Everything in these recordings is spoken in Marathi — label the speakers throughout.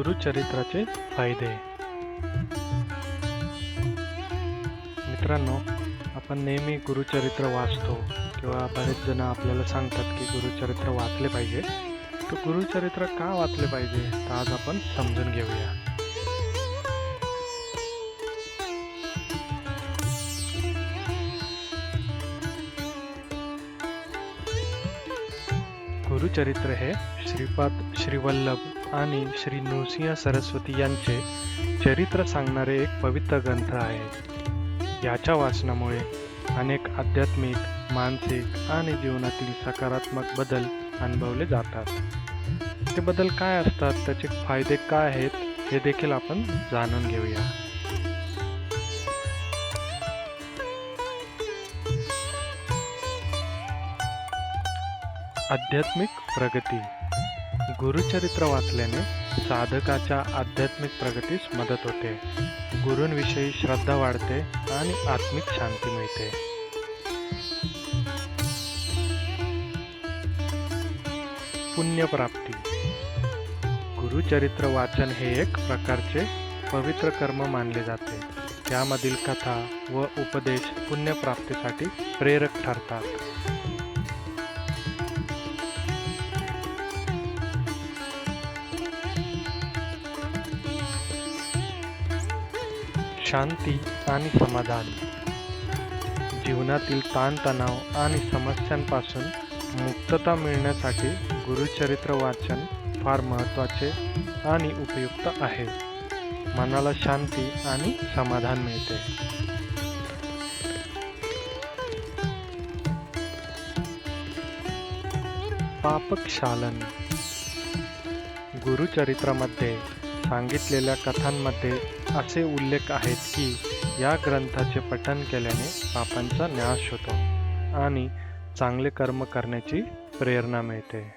Speaker 1: गुरुचरित्राचे फायदे. मित्रांनो आपण नेहमी गुरुचरित्र वाचतो किंवा बरेच जण आपल्याला सांगतात की गुरुचरित्र वाचले पाहिजे. तर गुरुचरित्र का वाचले पाहिजे? तर आज आपण समजून घेऊया. गुरुचरित्र हे श्रीपाद श्रीवल्लभ आणि श्री नृसिंह सरस्वती यांचे चरित्र सांगणारे एक पवित्र ग्रंथ आहे. याच्या वाचनामुळे अनेक आध्यात्मिक मानसिक आणि जीवनातील सकारात्मक बदल अनुभवले जातात. ते बदल काय असतात? त्याचे फायदे काय आहेत? हे देखील आपण जाणून घेऊया. आध्यात्मिक प्रगती. गुरुचरित्र वाचल्याने साधकाच्या आध्यात्मिक प्रगतीस मदत होते. गुरूंविषयी श्रद्धा वाढते आणि आत्मिक शांती मिळते. पुण्यप्राप्ती. गुरुचरित्र वाचन हे एक प्रकारचे पवित्र कर्म मानले जाते. त्यामधील कथा व उपदेश पुण्यप्राप्तीसाठी प्रेरक ठरतात. शांती आणि समाधान. जीवनातील ताणतणाव आणि समस्यांपासून मुक्तता मिळण्यासाठी गुरुचरित्र वाचन फार महत्त्वाचे आणि उपयुक्त आहे. मनाला शांती आणि समाधान मिळते. पापक्षालन. गुरुचरित्रामध्ये सांगितलेल्या कथांमध्ये असे उल्लेख आहेत की या ग्रंथाचे पठन केल्याने पापांचा नाश होतो आणि चांगले कर्म करण्याची प्रेरणा मिळते.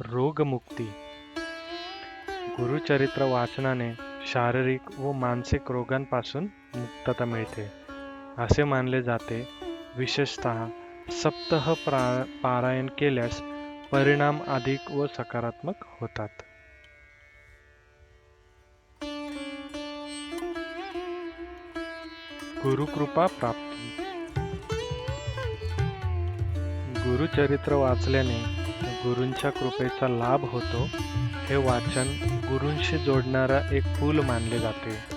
Speaker 1: रोगमुक्ती. गुरुचरित्र वाचनाने शारीरिक व मानसिक रोगांपासून मुक्तता मिळते. असे मानले जाते विशेषतः सप्तह प्रा पारायण केल्यास परिणाम अधिक व सकारात्मक होतात. गुरुकृपा प्राप्ती. गुरुचरित्र वाचल्याने गुरूंच्या कृपेचा लाभ होतो हे वाचन गुरूंशी जोडणारा एक पूल मानले जाते.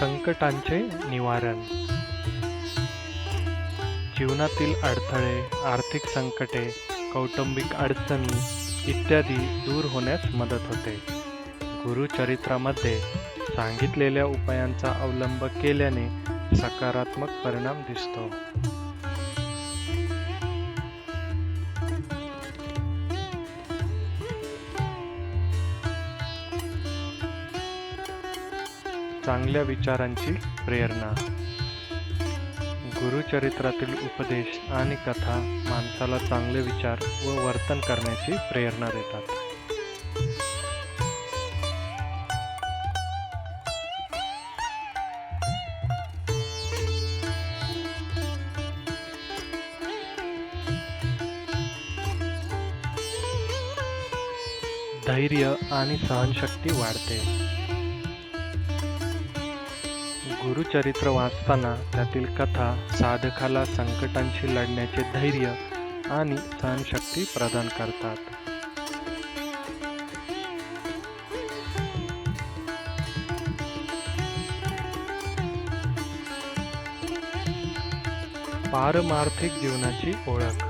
Speaker 1: संकटांचे निवारण. जीवनातील अडथळे आर्थिक संकटे कौटुंबिक अडचणी इत्यादी दूर होण्यास मदत होते. गुरुचरित्रामध्ये सांगितलेल्या उपायांचा अवलंब केल्याने सकारात्मक परिणाम दिसतो. चांगल्या विचारांची प्रेरणा. गुरुचरित्रातील उपदेश आणि कथा माणसाला चांगले विचार व वर्तन करण्याची प्रेरणा देतात. धैर्य आणि सहनशक्ती वाढते. गुरुचरित्र वाचताना त्यातील कथा साधकाला संकटांशी लढण्याचे धैर्य आणि सहनशक्ती प्रदान करतात. पारमार्थिक जीवनाची ओळख.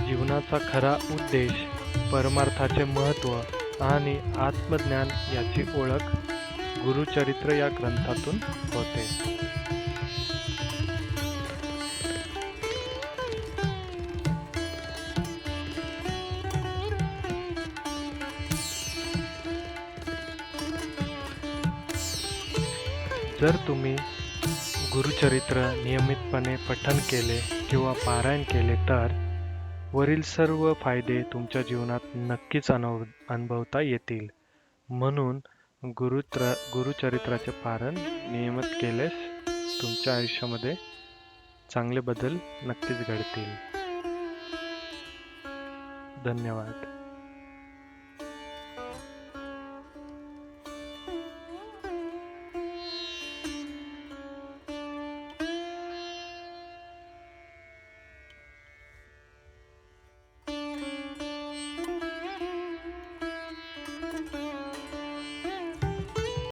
Speaker 1: जीवनाचा खरा उद्देश परमार्थाचे महत्त्व आणि आत्मज्ञान याची ओळख गुरुचरित्र या ग्रंथातून होते. जर तुम्ही गुरुचरित्र नियमितपणे पठन केले किंवा पारायण केले तर वरील सर्व फायदे तुमच्या जीवनात नक्कीच अनुभव अनुभवता येतील. म्हणून गुरुत्र गुरुचरित्राचे पारण नियमित केल्यास तुमच्या आयुष्यामध्ये चांगले बदल नक्कीच घडतील. धन्यवाद.